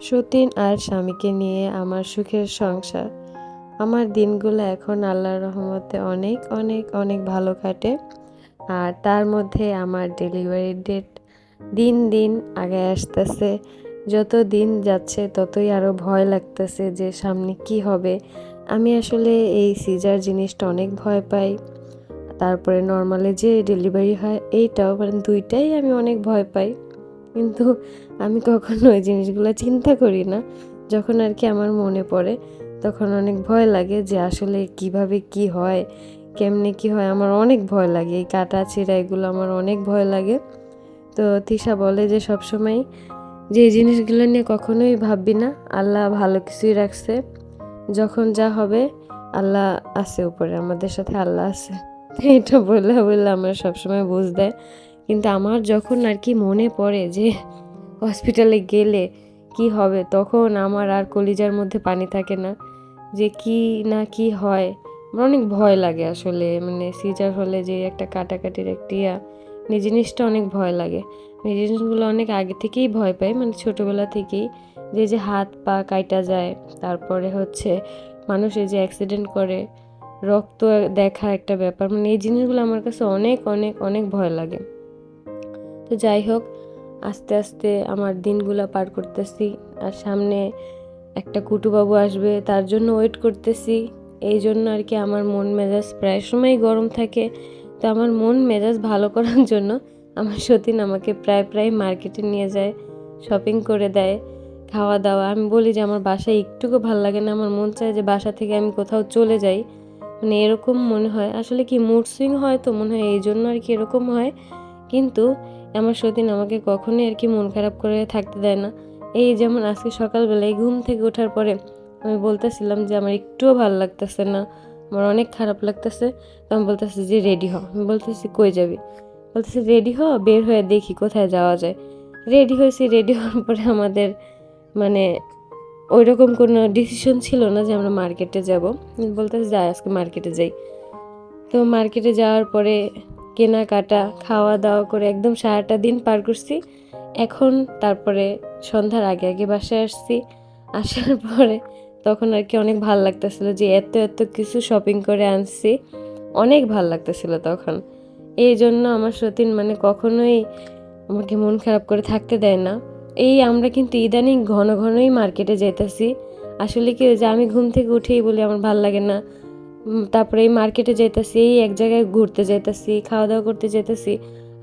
সতীন আর স্বামীকে নিয়ে আমার সুখের সংসার। আমার দিনগুলো এখন আল্লাহর রহমতে অনেক অনেক অনেক ভালো কাটে আর তার মধ্যে আমার ডেলিভারি ডেট দিন দিন আগে আসতেছে। যত দিন যাচ্ছে ততই আরও ভয় লাগতেছে যে সামনে কি হবে। আমি আসলে এই সিজার জিনিসটা অনেক ভয় পাই। তারপরে নর্মালে যে ডেলিভারি হয় এইটাও মানে দুইটাই আমি অনেক ভয় পাই। কিন্তু আমি কখনো ওই জিনিসগুলো চিন্তা করি না। যখন আর কি আমার মনে পড়ে, তখন অনেক ভয় লাগে যে আসলে কীভাবে কি হয়, কেমনে কি হয়, আমার অনেক ভয় লাগে। এই কাটা ছিঁড়া, এগুলো আমার অনেক ভয় লাগে। তো তিশা বলে যে সবসময় যে জিনিসগুলো নিয়ে কখনোই ভাববি না, আল্লাহ ভালো কিছুই রাখছে। যখন যা হবে, আল্লাহ আছে উপরে, আমাদের সাথে আল্লাহ আছে। এটা বললে বললে আমার সবসময় বুঝ দেয়। কিন্তু আমার যখন আর কি মনে পড়ে যে হসপিটালে গেলে কি হবে, তখন আমার আর কলিজার মধ্যে পানি থাকে না যে কি না কি হয়। আমার অনেক ভয় লাগে আসলে মানে সিজার হলে যে একটা কাটাকাটির একটা ইয়া মানে এই জিনিসটা অনেক ভয় লাগে। এই জিনিসগুলো অনেক আগে থেকেই ভয় পাই মানে ছোটোবেলা থেকেই। যে যে হাত পা কাইটা যায়, তারপরে হচ্ছে মানুষ এই যে অ্যাক্সিডেন্ট করে, রক্ত দেখা একটা ব্যাপার মানে এই জিনিসগুলো আমার কাছে অনেক অনেক অনেক ভয় লাগে। তো যাই হোক, আস্তে আস্তে আমার দিনগুলো পার করতেছি। আর সামনে একটা কুটুবাবু আসবে, তার জন্য ওয়েট করতেছি। এই জন্য আর কি আমার মন মেজাজ প্রায় সময় গরম থাকে। তো আমার মন মেজাজ ভালো করার জন্য আমার সতীন আমাকে প্রায় প্রায় মার্কেটে নিয়ে যায় শপিং করে দেয়, খাওয়া দাওয়া। আমি বলি যে আমার বাসায় একটুকু ভালো লাগে না, আমার মন চায় যে বাসা থেকে আমি কোথাও চলে যাই। মানে এরকম মনে হয়। আসলে কি মুড সুইং হয় তো মনে হয়, এই জন্য আর কি এরকম হয়। কিন্তু আমার সতীন আমাকে কখনোই আর কি মন খারাপ করে থাকতে দেয় না। এই যেমন আজকে সকালবেলায় ঘুম থেকে ওঠার পরে আমি বলতেছিলাম যে আমার একটুও ভালো লাগতেছে না, আমার অনেক খারাপ লাগতেছে, তো আমি বলতেছি যে রেডি হ। আমি বলতেছি, কই যাবি? বলতেছি, রেডি হ, বের হয়ে দেখি কোথায় যাওয়া যায়। রেডি হয়েছি, রেডি হওয়ার পরে আমাদের মানে ওই রকম কোনো ডিসিশন ছিল না যে আমরা মার্কেটে যাব। বলতেছি যাই আজকে মার্কেটে যাই। তো মার্কেটে যাওয়ার পরে কেনাকাটা খাওয়া দাওয়া করে একদম সারাটা দিন পার করছি। এখন তারপরে সন্ধ্যার আগে আগে বাসায় আসছি। আসার পরে তখন আর কি অনেক ভালো লাগতেছিল যে এত এত কিছু শপিং করে আনছি। অনেক ভালো লাগতেছিল তখন। এই জন্য আমার সতীন মানে কখনোই আমাকে মন খারাপ করে থাকতে দেয় না। এই আমরা কিন্তু ইদানিং ঘন ঘনই মার্কেটে যেতেছি আসলে কি যে আমি ঘুম থেকে উঠেই বলি আমার ভালো লাগে না। তারপরে এই মার্কেটে যেতেছি এই এক জায়গায় ঘুরতে যেতেছি খাওয়া দাওয়া করতে যেতেছি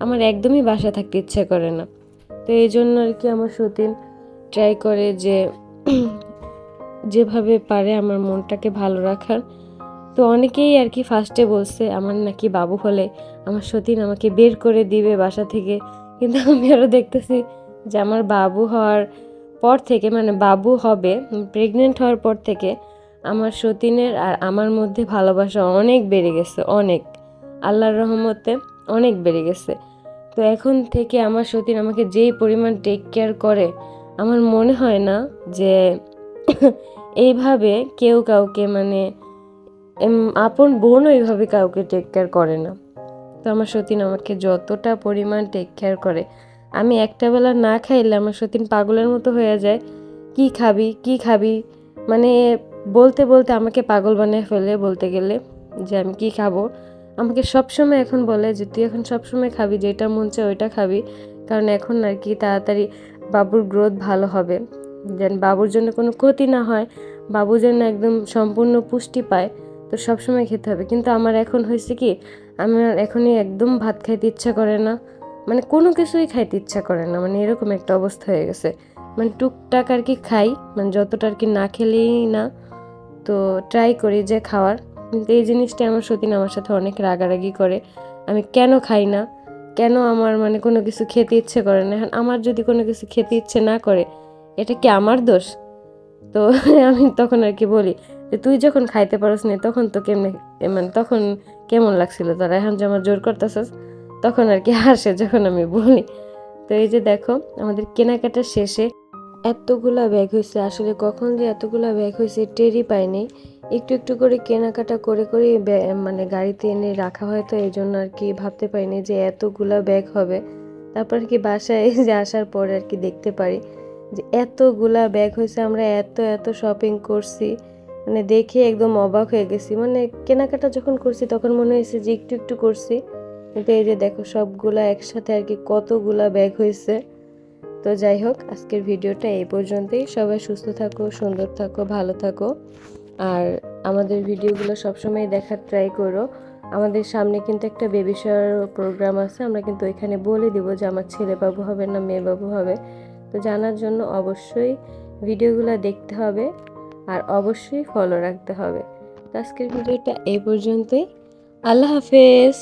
আমার একদমই বাসা থাকতে ইচ্ছে করে না। তো এই জন্য আর কি আমার সতীন ট্রাই করে যে, যেভাবে পারে আমার মনটাকে ভালো রাখার। তো অনেকেই আর কি ফার্স্টে বলছে, আমার নাকি বাবু হলে আমার সতীন আমাকে বের করে দিবে বাসা থেকে। কিন্তু আমি আরও দেখতেছি যে আমার বাবু হওয়ার পর থেকে মানে বাবু হবে প্রেগনেন্ট হওয়ার পর থেকে আমার সতীনের আর আমার মধ্যে ভালোবাসা অনেক বেড়ে গেছে, অনেক। আল্লাহর রহমতে অনেক বেড়ে গেছে। তো এখন থেকে আমার সতীন আমাকে যেই পরিমাণ টেক কেয়ার করে, আমার মনে হয় না যে এইভাবে কেউ কাউকে মানে আপন বোন এইভাবে কাউকে টেক কেয়ার করে না। তো আমার সতীন আমাকে যতটা পরিমাণ টেক কেয়ার করে, আমি একটা বেলা না খাইলে আমার সতীন পাগলের মতো হয়ে যায়। কি খাবি কি খাবি? মানে বলতে বলতে আমাকে পাগল বানিয়ে ফেলে বলতে গেলে যে আমি কি খাব। আমাকে সবসময় এখন বলে যে, তুই এখন সবসময় খাবি, যেটা মন চায় ওইটা খাবি। কারণ এখন আর কি তাড়াতাড়ি বাবুর গ্রোথ ভালো হবে। যেন বাবুর জন্য কোনো ক্ষতি না হয়, বাবু যেন একদম সম্পূর্ণ পুষ্টি পায়, তো সবসময় খেতে হবে। কিন্তু আমার এখন হয়েছে কি, আমার এখনই একদম ভাত খাইতে ইচ্ছা করে না। মানে কোনো কিছুই খাইতে ইচ্ছা করে না। মানে এরকম একটা অবস্থা হয়ে গেছে। মানে টুকটাক আর কি খাই মানে যতটা আর কি না খেলেই না। তো ট্রাই করি যে খাওয়ার। কিন্তু এই জিনিসটি আমার সতীন আমার সাথে অনেক রাগারাগি করে। আমি কেন খাই না? কেন আমার মানে কোনো কিছু খেতে ইচ্ছে করে না? এখন আমার যদি কোনো কিছু খেতে ইচ্ছে না করে, এটা কি আমার দোষ? তো আমি তখন আর কি বলি যে, তুই যখন খাইতে পারস না, তখন তো কেমনে মানে তখন কেমন লাগছিল তারা? এখন যে আমার জোর করতেছস, তখন আর কি হাসে যখন আমি বলি। তো এই যে দেখো, আমাদের কেনাকাটা শেষে এতগুলা ব্যাগ হয়েছে আসলে কখন যে এতগুলা ব্যাগ হয়েছে টেরই পাইনি একটু একটু করে কেনাকাটা করে করে মানে গাড়িতে এনে রাখা হয় তো এই জন্য আর কি ভাবতে পারিনি যে এতগুলা ব্যাগ হবে। তারপর কি বাসায় যে আসার পরে আর কি দেখতে পারি যে এতগুলা ব্যাগ হয়েছে আমরা এত এত শপিং করছি মানে দেখে একদম অবাক হয়ে গেছি। মানে কেনাকাটা যখন করছি তখন মনে হয়েছে যে একটু একটু করছি। কিন্তু এই যে দেখো সবগুলা একসাথে আর কি কতগুলা ব্যাগ হয়েছে তো যাই হোক, আজকের ভিডিওটা এই পর্যন্তই। সবাই সুস্থ থাকো, সুন্দর থাকো, ভালো থাকো। আর আমাদের ভিডিওগুলো সবসময় দেখার ট্রাই করো। আমাদের সামনে কিন্তু একটা বেবি শাওয়ার প্রোগ্রাম আছে, আমরা কিন্তু ওইখানে বলে দিব যে আমার ছেলে বাবু হবে না মেয়ে বাবু হবে। তো জানার জন্য অবশ্যই ভিডিওগুলো দেখতে হবে আর অবশ্যই ফলো রাখতে হবে। তো আজকের ভিডিওটা এই পর্যন্তই। আল্লাহ হাফেজ।